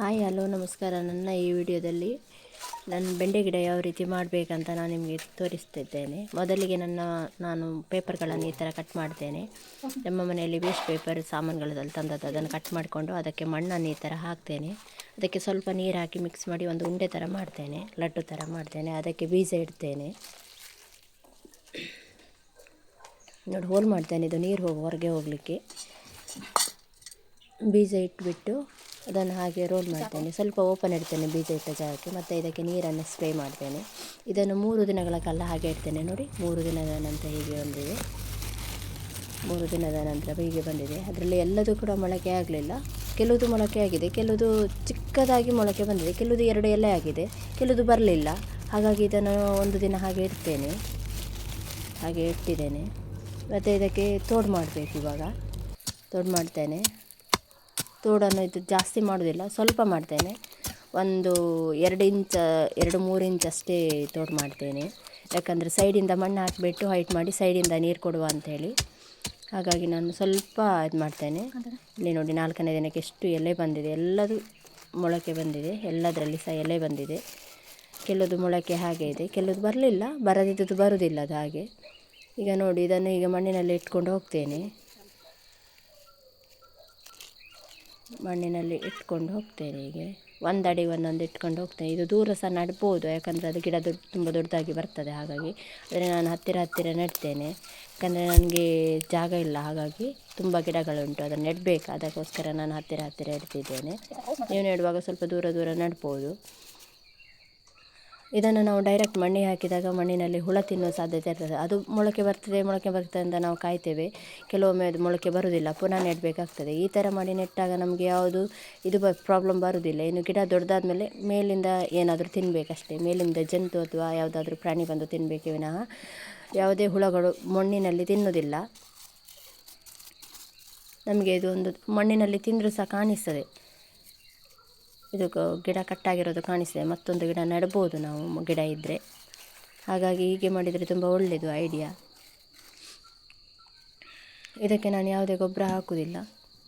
Hi, hello, ನಮಸ್ಕಾರ. ನನ್ನ ಈ ವಿಡಿಯೋದಲ್ಲಿ ನನ್ನ ಬೆಂಡೆ ಗಿಡ ಯಾವ ರೀತಿ ಮಾಡಬೇಕಂತ ನಾನು ನಿಮಗೆ ತೋರಿಸ್ತಿದ್ದೇನೆ. ಮೊದಲಿಗೆ ನನ್ನ, ನಾನು ಪೇಪರ್ಗಳನ್ನು ಈ ಥರ ಕಟ್ ಮಾಡ್ತೇನೆ. ನಮ್ಮ ಮನೆಯಲ್ಲಿ ವೇಸ್ಟ್ ಪೇಪರ್ ಸಾಮಾನುಗಳಲ್ಲಿ ತಂದದ್ದು ಅದನ್ನು ಕಟ್ ಮಾಡಿಕೊಂಡು ಅದಕ್ಕೆ ಮಣ್ಣನ್ನು ಈ ಥರ ಹಾಕ್ತೇನೆ. ಅದಕ್ಕೆ ಸ್ವಲ್ಪ ನೀರು ಹಾಕಿ ಮಿಕ್ಸ್ ಮಾಡಿ ಒಂದು ಉಂಡೆ ಥರ ಮಾಡ್ತೇನೆ. ಲಡ್ಡು ಥರ ಮಾಡ್ತೇನೆ. ಅದಕ್ಕೆ ಬೀಜ ಇಡ್ತೇನೆ. ನೋಡಿ, ಹೋಲ್ ಮಾಡ್ತೇನೆ. ಇದು ನೀರು ಹೋಗಿ, ಹೊರಗೆ ಹೋಗಲಿಕ್ಕೆ. ಬೀಜ ಇಟ್ಬಿಟ್ಟು ಅದನ್ನು ಹಾಗೆ ರೋಲ್ ಮಾಡ್ತೇನೆ. ಸ್ವಲ್ಪ ಓಪನ್ ಇಡ್ತೇನೆ ಬೀಜ ಇಟ್ಟ ಜಾಗಕ್ಕೆ. ಮತ್ತು ಇದಕ್ಕೆ ನೀರನ್ನು ಸ್ಪ್ರೇ ಮಾಡ್ತೇನೆ. ಇದನ್ನು ಮೂರು ದಿನಗಳ ಕಾಲ ಹಾಗೆ ಇಡ್ತೇನೆ ನೋಡಿ. ಮೂರು ದಿನದ ನಂತರ ಹೀಗೆ ಬಂದಿದೆ. ಮೂರು ದಿನದ ನಂತರ ಹೀಗೆ ಬಂದಿದೆ. ಅದರಲ್ಲಿ ಎಲ್ಲದೂ ಕೂಡ ಮೊಳಕೆ ಆಗಲಿಲ್ಲ. ಕೆಲವುದು ಮೊಳಕೆ ಆಗಿದೆ, ಕೆಲವುದು ಚಿಕ್ಕದಾಗಿ ಮೊಳಕೆ ಬಂದಿದೆ, ಕೆಲವುದು ಎರಡು ಎಲೆ ಆಗಿದೆ, ಕೆಲವುದು ಬರಲಿಲ್ಲ. ಹಾಗಾಗಿ ಇದನ್ನು ಒಂದು ದಿನ ಹಾಗೆ ಇಡ್ತೇನೆ. ಹಾಗೆ ಇಟ್ಟಿದ್ದೇನೆ. ಮತ್ತು ಇದಕ್ಕೆ ತೋಡು ಮಾಡಬೇಕು ಇವಾಗ. ತೋಡು ಮಾಡ್ತೇನೆ. ತೋಡನ್ನು ಇದು ಜಾಸ್ತಿ ಮಾಡೋದಿಲ್ಲ, ಸ್ವಲ್ಪ ಮಾಡ್ತೇನೆ. ಒಂದು ಎರಡು ಇಂಚ, ಎರಡು ಮೂರು ಇಂಚ್ ಅಷ್ಟೇ ತೋಡು ಮಾಡ್ತೇನೆ. ಯಾಕಂದರೆ ಸೈಡಿಂದ ಮಣ್ಣು ಹಾಕಿಬಿಟ್ಟು ಹೈಟ್ ಮಾಡಿ ಸೈಡಿಂದ ನೀರು ಕೊಡುವ ಅಂಥೇಳಿ ಹಾಗಾಗಿ ನಾನು ಸ್ವಲ್ಪ ಇದು ಮಾಡ್ತೇನೆ. ಇಲ್ಲಿ ನೋಡಿ ನಾಲ್ಕನೇ ದಿನಕ್ಕೆ ಎಷ್ಟು ಎಲೆ ಬಂದಿದೆ. ಎಲ್ಲದು ಮೊಳಕೆ ಬಂದಿದೆ. ಎಲ್ಲದರಲ್ಲಿ ಸಹ ಎಲೆ ಬಂದಿದೆ. ಕೆಲವುದು ಮೊಳಕೆ ಹಾಗೆ ಇದೆ. ಕೆಲವುದು ಬರಲಿಲ್ಲ. ಬರದಿದ್ದದ್ದು ಬರುವುದಿಲ್ಲ ಅದು ಹಾಗೆ. ಈಗ ನೋಡಿ ಇದನ್ನು ಈಗ ಮಣ್ಣಿನಲ್ಲಿ ಇಟ್ಕೊಂಡು ಹೋಗ್ತೇನೆ. ಮಣ್ಣಿನಲ್ಲಿ ಇಟ್ಕೊಂಡು ಹೋಗ್ತೇನೆ ಹೀಗೆ. ಒಂದಡಿ ಒಂದೊಂದು ಇಟ್ಕೊಂಡು ಹೋಗ್ತೇನೆ. ಇದು ದೂರ ಸಹ ನಡ್ಬೋದು, ಯಾಕಂದರೆ ಅದು ಗಿಡ ದೊಡ್ಡ, ತುಂಬ ದೊಡ್ಡದಾಗಿ ಬರ್ತದೆ, ಹಾಗಾಗಿ. ಆದರೆ ನಾನು ಹತ್ತಿರ ಹತ್ತಿರ ನೆಡ್ತೇನೆ. ಯಾಕಂದರೆ ನನಗೆ ಜಾಗ ಇಲ್ಲ, ಹಾಗಾಗಿ ತುಂಬ ಗಿಡಗಳುಂಟು, ಅದನ್ನು ನೆಡಬೇಕು. ಅದಕ್ಕೋಸ್ಕರ ನಾನು ಹತ್ತಿರ ಹತ್ತಿರ ಇಡ್ತಿದ್ದೇನೆ ನೀವು ನೆಡುವಾಗ ಸ್ವಲ್ಪ ದೂರ ದೂರ ನೆಡ್ಬೋದು. ಇದನ್ನು ನಾವು ಡೈರೆಕ್ಟ್ ಮಣ್ಣಿಗೆ ಹಾಕಿದಾಗ ಮಣ್ಣಿನಲ್ಲಿ ಹುಳ ತಿನ್ನುವ ಸಾಧ್ಯತೆ ಇರ್ತದೆ. ಅದು ಮೊಳಕೆ ಬರ್ತದೆ ಮೊಳಕೆ ಬರ್ತದೆ ಅಂತ ನಾವು ಕಾಯ್ತೇವೆ. ಕೆಲವೊಮ್ಮೆ ಅದು ಮೊಳಕೆ ಬರುವುದಿಲ್ಲ, ಪುನಃ ನೆಡಬೇಕಾಗ್ತದೆ. ಈ ಥರ ಮಾಡಿ ನೆಟ್ಟಾಗ ನಮಗೆ ಯಾವುದು ಇದು ಬ ಪ್ರಾಬ್ಲಮ್ ಬರುವುದಿಲ್ಲ. ಇನ್ನು ಗಿಡ ದೊಡ್ಡದಾದ ಮೇಲೆ ಮೇಲಿಂದ ಏನಾದರೂ ತಿನ್ನಬೇಕಷ್ಟೇ ಮೇಲಿಂದ ಜಂತು ಅಥವಾ ಯಾವುದಾದ್ರೂ ಪ್ರಾಣಿ ಬಂದು ತಿನ್ನಬೇಕೇ ವಿನಃ ಯಾವುದೇ ಹುಳಗಳು ಮಣ್ಣಿನಲ್ಲಿ ತಿನ್ನುವುದಿಲ್ಲ. ನಮಗೆ ಇದು ಒಂದು ಮಣ್ಣಿನಲ್ಲಿ ತಿಂದರೂ ಸಹ ಕಾಣಿಸ್ತದೆ. ಇದು ಗಿಡ ಕಟ್ಟಾಗಿರೋದು ಕಾಣಿಸ್ತದೆ. ಮತ್ತೊಂದು ಗಿಡ ನೆಡ್ಬೋದು ನಾವು, ಗಿಡ ಇದ್ದರೆ ಹಾಗಾಗಿ ಹೀಗೆ ಮಾಡಿದರೆ ತುಂಬ ಒಳ್ಳೆಯದು ಐಡಿಯಾ ಇದಕ್ಕೆ ನಾನು ಯಾವುದೇ ಗೊಬ್ಬರ ಹಾಕುವುದಿಲ್ಲ.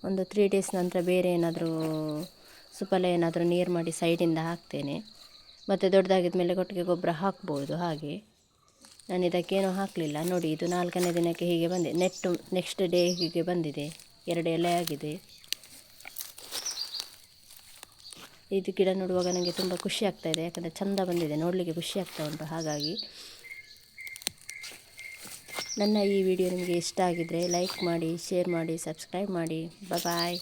ಒಂದು ತ್ರೀ ಡೇಸ್ ನಂತರ ಬೇರೆ ಏನಾದರೂ ಸುಪಲ ಏನಾದರೂ ನೀರು ಮಾಡಿ ಸೈಡಿಂದ ಹಾಕ್ತೇನೆ. ಮತ್ತು ದೊಡ್ಡದಾಗಿದ್ದ ಮೇಲೆ ಕೊಟ್ಟಿಗೆ ಗೊಬ್ಬರ ಹಾಕ್ಬೋದು ಹಾಗೆ. ನಾನು ಇದಕ್ಕೇನೂ ಹಾಕಲಿಲ್ಲ. ನೋಡಿ, ಇದು ನಾಲ್ಕನೇ ದಿನಕ್ಕೆ ಹೀಗೆ ಬಂದಿದೆ ನೆಟ್ಟು ನೆಕ್ಸ್ಟ್ ಡೇ ಹೀಗೆ ಬಂದಿದೆ. ಎರಡು ಎಲೆ ಆಗಿದೆ. ಇದು ಗಿಡ ನೋಡುವಾಗ ನನಗೆ ತುಂಬ ಖುಷಿ ಆಗ್ತಾ ಇದೆ, ಯಾಕಂದರೆ ಚಂದ ಬಂದಿದೆ, ನೋಡಲಿಕ್ಕೆ ಖುಷಿ ಆಗ್ತಾ ಉಂಟು, ಹಾಗಾಗಿ. ನನ್ನ ಈ ವಿಡಿಯೋ ನಿಮಗೆ ಇಷ್ಟ ಆಗಿದ್ದರೆ ಲೈಕ್ ಮಾಡಿ, ಶೇರ್ ಮಾಡಿ, ಸಬ್ಸ್ಕ್ರೈಬ್ ಮಾಡಿ. ಬಾಯ್